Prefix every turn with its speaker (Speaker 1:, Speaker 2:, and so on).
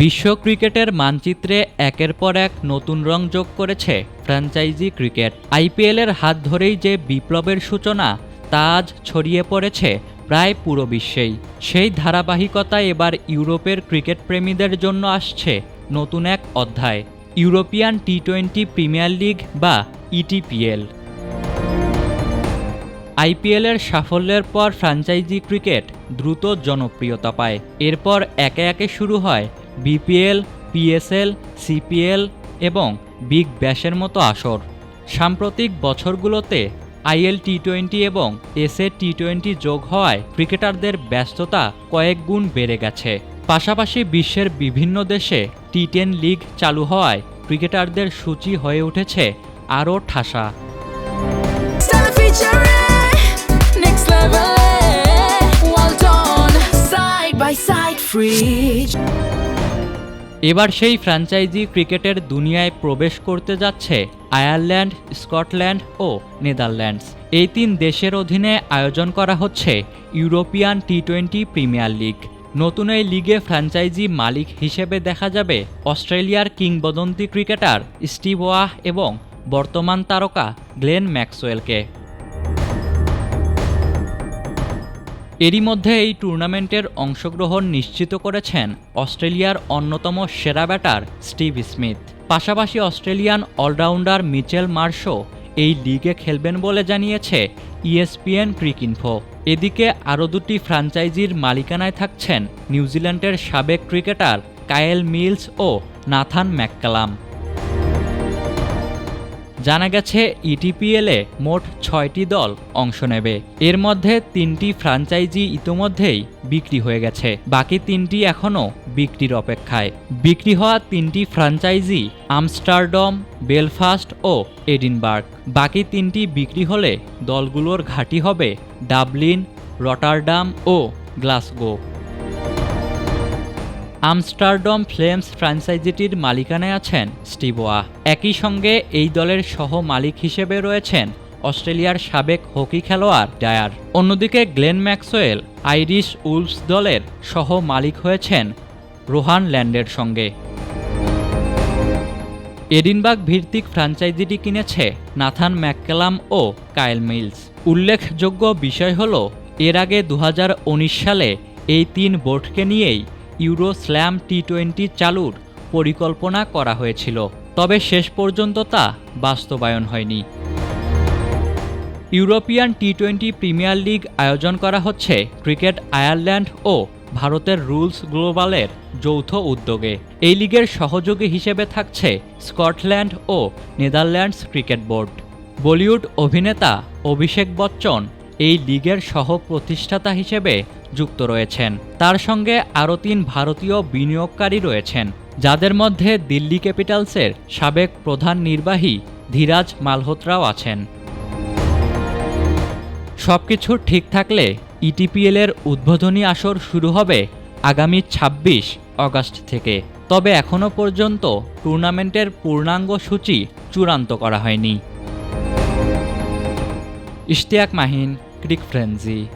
Speaker 1: বিশ্ব ক্রিকেটের মানচিত্রে একের পর এক নতুন রং যোগ করেছে ফ্র্যাঞ্চাইজি ক্রিকেট। আইপিএলের হাত ধরেই যে বিপ্লবের সূচনা, তা আজ ছড়িয়ে পড়েছে প্রায় পুরো বিশ্বেই। সেই ধারাবাহিকতা এবার ইউরোপের ক্রিকেট প্রেমীদের জন্য আসছে নতুন এক অধ্যায়, European T twenty premier league বা ইটিপিএল আইপিএলের সাফল্যের পর ফ্র্যাঞ্চাইজি ক্রিকেট দ্রুত জনপ্রিয়তা পায়। এরপর একে একে শুরু হয় বিপিএল, পিএসএল, সিপিএল এবং বিগ ব্যাশের মতো আসর। সাম্প্রতিক বছরগুলোতে আইএল টি টোয়েন্টি এবং এসএ টি টোয়েন্টি যোগ হওয়ায় ক্রিকেটারদের ব্যস্ততা কয়েক গুণ বেড়ে গেছে। পাশাপাশি বিশ্বের বিভিন্ন দেশে টি টেন লিগ চালু হওয়ায় ক্রিকেটারদের সূচি হয়ে উঠেছে আরও ঠাসা।
Speaker 2: Side free.
Speaker 1: এবার সেই ফ্র্যাঞ্চাইজি ক্রিকেটের দুনিয়ায় প্রবেশ করতে যাচ্ছে আয়ারল্যান্ড, স্কটল্যান্ড ও নেদারল্যান্ডস। এই তিন দেশের অধীনে আয়োজন করা হচ্ছে European T twenty premier league. নতুন এই লিগে ফ্র্যাঞ্চাইজি মালিক হিসেবে দেখা যাবে অস্ট্রেলিয়ার কিংবদন্তি ক্রিকেটার স্টিভ ওয়াহ এবং বর্তমান তারকা গ্লেন ম্যাক্সওয়েলকে। এরই মধ্যে এই টুর্নামেন্টের অংশগ্রহণ নিশ্চিত করেছেন অস্ট্রেলিয়ার অন্যতম সেরা ব্যাটার স্টিভ স্মিথ। পাশাপাশি Australian all rounder Mitchell Marsh এই লিগে খেলবেন বলে জানিয়েছে ইএসপিএন ক্রিকইনফো এদিকে আরও দুটি ফ্র্যাঞ্চাইজির মালিকানায় থাকছেন নিউজিল্যান্ডের সাবেক ক্রিকেটার কায়েল মিলস ও নাথান ম্যাককালাম। জানা গেছে ইটিপিএলে মোট ছয়টি দল অংশ নেবে। এর মধ্যে তিনটি ফ্র্যাঞ্চাইজি ইতোমধ্যেই বিক্রি হয়ে গেছে। বাকি তিনটি এখনও বিক্রির অপেক্ষায়। বিক্রি হওয়া তিনটি ফ্র্যাঞ্চাইজি আমস্টারডম, বেলফাস্ট ও এডিনবার্গ। বাকি তিনটি বিক্রি হলে দলগুলোর ঘাঁটি হবে ডাবলিন, রটারডাম ও গ্লাসগো। আমস্টারডম ফ্লেমস ফ্র্যাঞ্চাইজিটির মালিকানায় আছেন স্টিবোয়া। একই সঙ্গে এই দলের সহ মালিক হিসেবে রয়েছেন অস্ট্রেলিয়ার সাবেক হকি খেলোয়াড় ডায়ার। অন্যদিকে গ্লেন ম্যাক্সওয়েল আইরিশ উলফস দলের সহ মালিক হয়েছেন রোহান ল্যান্ডের সঙ্গে। এডিনবাগ ভিত্তিক ফ্র্যাঞ্চাইজিটি কিনেছে নাথান ম্যাককেলাম ও কায়েল মিলস। উল্লেখযোগ্য বিষয় হল, এর আগে দু হাজার উনিশ সালে এই তিন বোর্ডকে নিয়েই ইউরো স্ল্যাম টি টোয়েন্টি চালুর পরিকল্পনা করা হয়েছিল, তবে শেষ পর্যন্ত তা বাস্তবায়ন হয়নি। European T twenty premier league আয়োজন করা হচ্ছে ক্রিকেট আয়ারল্যান্ড ও ভারতের রুলস গ্লোবালের যৌথ উদ্যোগে। এই লিগের সহযোগী হিসেবে থাকছে স্কটল্যান্ড ও নেদারল্যান্ডস ক্রিকেট বোর্ড। বলিউড অভিনেতা অভিষেক বচ্চন এই লিগের সহ প্রতিষ্ঠাতা হিসেবে যুক্ত রয়েছেন। তার সঙ্গে আরও তিন ভারতীয় বিনিয়োগকারী রয়েছেন, যাদের মধ্যে দিল্লি ক্যাপিটালসের সাবেক প্রধান নির্বাহী ধীরাজ মালহোত্রাও আছেন। সবকিছু ঠিক থাকলে ইটিপিএল এর উদ্বোধনী আসর শুরু হবে আগামী ২৬ অগাস্ট থেকে। তবে এখনও পর্যন্ত টুর্নামেন্টের পূর্ণাঙ্গ সূচি চূড়ান্ত করা হয়নি। Ishtiaq Mahin Greek frenzy.